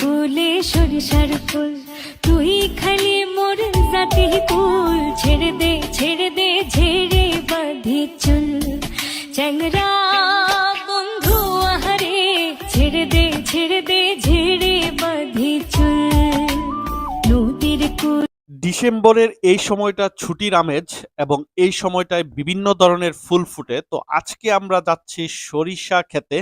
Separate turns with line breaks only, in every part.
কুলে সরিষার ফুল। তুই খালি মোর জাতি ছেড়ে দে ছেড়ে দে, ঝেড়ে বাঁধি চুল। চ্যাংরা বন্ধু আহারে, ছেড়ে দে ছেড়ে দে, ঝেড়ে চুল। নদীর কুল
ডিসেম্বরের এই সময়টা ছুটির আমেজ এবং এই সময়টায় বিভিন্ন ধরনের ফুল ফুটে। তো আজকে আমরা যাচ্ছি সরিষা খেতে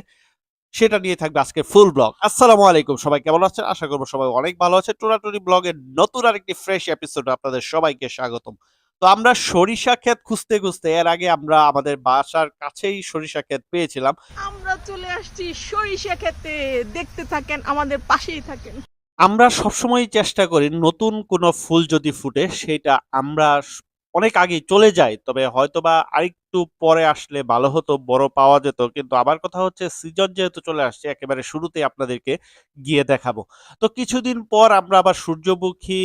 সেটা নিয়ে থাকবে আজকে ফুল ব্লগ আসসালামু আলাইকুম সবাই কেমন আছেন? আশা করব সবাই অনেক ভালো আছে টোরাটুরি ব্লগের নতুন আরেকটি ফ্রেশ এপিসোড আপনাদের সবাইকে স্বাগতম। তো আমরা সরিষা ক্ষেত খুঁজতে খুঁজতে এর আগে আমরা আমাদের বাসার কাছেই সরিষা ক্ষেত পেয়েছিলাম।
আমরা চলে আসছি সরিষা খেতে দেখতে থাকেন আমাদের পাশেই থাকেন।
আমরা সবসময় চেষ্টা করি নতুন কোনো ফুল যদি ফুটে সেটা আমরা অনেক আগেই চলে যাই তবে হয়তোবা আরেকটু পরে আসলে ভালো হতো, বড় পাওয়া যেত। কিন্তু আবার কথা হচ্ছে সিজন যেহেতু চলে আসছে, একেবারে শুরুতে আপনাদেরকে গিয়ে দেখাবো। তো কিছুদিন পর আমরা আবার সূর্যমুখী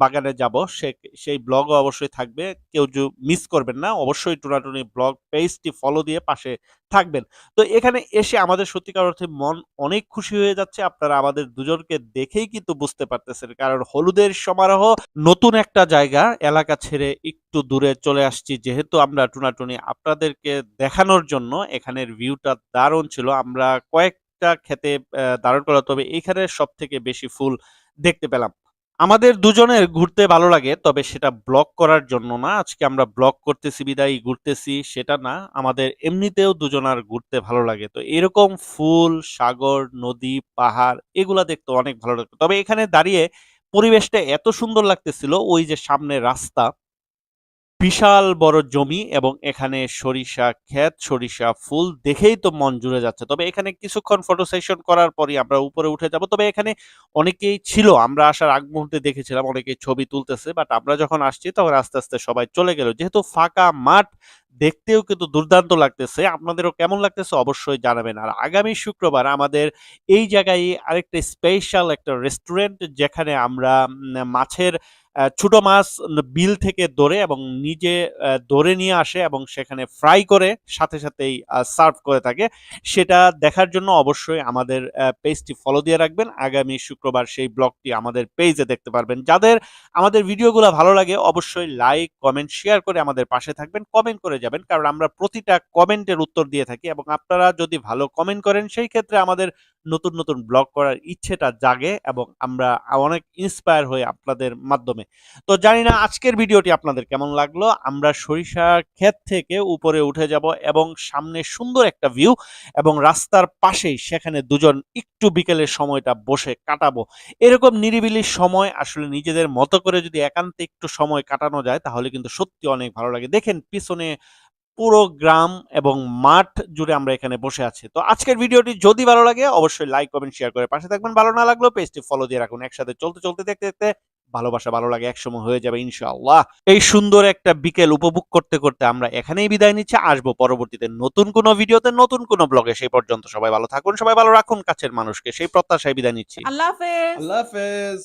বাগানে যাব। সে, সেই ব্লগও অবশ্যই থাকবে। কেউ মিস করবেন না, অবশ্যই টুনাটুনি ব্লগ পেজটি ফলো দিয়ে পাশে থাকবেন। তো এখানে এসে আমাদের সত্যিকার অর্থে মন অনেক খুশি হয়ে যাচ্ছে। আপনারা আমাদের দুজনকে দেখেই কিন্তু বুঝতে পারতেছেন। কারণ হলুদের সমারোহ নতুন একটা জায়গা, এলাকা ছেড়ে একটু দূরে চলে আসছি, যেহেতু আমরা টুনাটুনি আপনাদেরকে দেখানোর জন্য এখানের ভিউটা দারুণ ছিল। আমরা কয়েকটা খেতে দারুণ করা তবে এখানে সব থেকে বেশি ফুল দেখতে পেলাম। আমাদের দুজনের ঘুরতে ভালো লাগে, তবে সেটা ব্লক করার জন্য না। আজকে আমরা ব্লক করতেছি, বিদায় ঘুরতেছি, সেটা না। আমাদের এমনিতেও দুজনার ঘুরতে ভালো লাগে। তো এরকম ফুল, সাগর, নদী, পাহাড়, এগুলা দেখতে অনেক ভালো লাগতো। তবে এখানে দাঁড়িয়ে পরিবেশটা এত সুন্দর লাগতেছিল, ওই যে সামনে রাস্তা বিশাল বড় জমি এবং এখানে সরিষা ক্ষেত, সরিষা ফুল দেখেই তো মন জুড়ে যাচ্ছে। তবে এখানে কিছুক্ষণ ফটো সেশন করার পরই আমরা উপরে উঠে যাব। তবে এখানে অনেকেই ছিল, আমরা আসার আগ মুহূর্তে দেখেছিলাম, অনেকেই ছবি তুলতেছে বাট আমরা যখন আসছি তখন আস্তে আস্তে সবাই চলে গেল। যেহেতু ফাঁকা মাঠ, দেখতেও কিন্তু দুর্দান্ত লাগতেছে। আপনাদেরও কেমন লাগতেছে অবশ্যই জানাবেন। আর আগামী শুক্রবার আমাদের এই জায়গায় আরেকটা স্পেশাল একটা রেস্টুরেন্ট যেখানে আমরা মাছের ছোট মাছ বিল থেকে ধরে এবং নিজে ধরে নিয়ে আসে এবং সেখানে ফ্রাই করে সাথে সাথেই সার্ভ করে থাকে। সেটা দেখার জন্য অবশ্যই আমাদের পেজটি ফলো দিয়ে রাখবেন। আগামী শুক্রবার সেই ব্লগটি আমাদের পেজে দেখতে পারবেন। যাদের আমাদের ভিডিওগুলো ভালো লাগে অবশ্যই লাইক কমেন্ট শেয়ার করে আমাদের পাশে থাকবেন কমেন্ট করে যাবেন। কারণ আমরা প্রতিটা কমেন্টের উত্তর দিয়ে থাকি এবং আপনারা যদি ভালো কমেন্ট করেন, সেই ক্ষেত্রে আমাদের নতুন নতুন ব্লগ করার ইচ্ছেটা জাগে এবং আমরা অনেক ইন্সপায়ার হই আপনাদের মাধ্যমে। তো জানি না আজকের ভিডিওটি আপনাদের কেমন লাগল। আমরা সরিষা ক্ষেত থেকে উপরে উঠে যাব এবং সামনে সুন্দর একটা ভিউ এবং রাস্তার পাশেই সেখানে দুজন একটু বিকেলের সময়টা বসে কাটাবো। এরকম নিরিবিলি সময় আসলে নিজেদের মতো করে যদি একান্তে একটু সময় কাটানো যায় তাহলে কিন্তু সত্যি অনেক ভালো লাগে। দেখেন পিছনে পুরো গ্রাম এবং মাঠ জুড়ে আমরা এখানে বসে আছি। তো আজকের ভিডিওটি যদি ভালো লাগে অবশ্যই লাইক কমেন্ট শেয়ার করে পাশে থাকবেন। ভালো না লাগল পেজটি ফলো দিয়ে রাখুন। একসাথে চলতে চলতে দেখতে দেখতে ভালোবাসা ভালো লাগে একসময় হয়ে যাবে ইনশাআল্লাহ। এই সুন্দর একটা বিকেল উপভোগ করতে করতে আমরা এখানেই বিদায় নিচ্ছি। আসব পরবর্তীতে নতুন কোনো ভিডিওতে নতুন কোনো ব্লগে সেই পর্যন্ত সবাই ভালো থাকুন সবাই ভালো রাখুন। কাছের মানুষকে সেই প্রত্যাশায় বিদায় নিচ্ছি।
আল্লাহ হাফেজ।
আল্লাহ হাফেজ।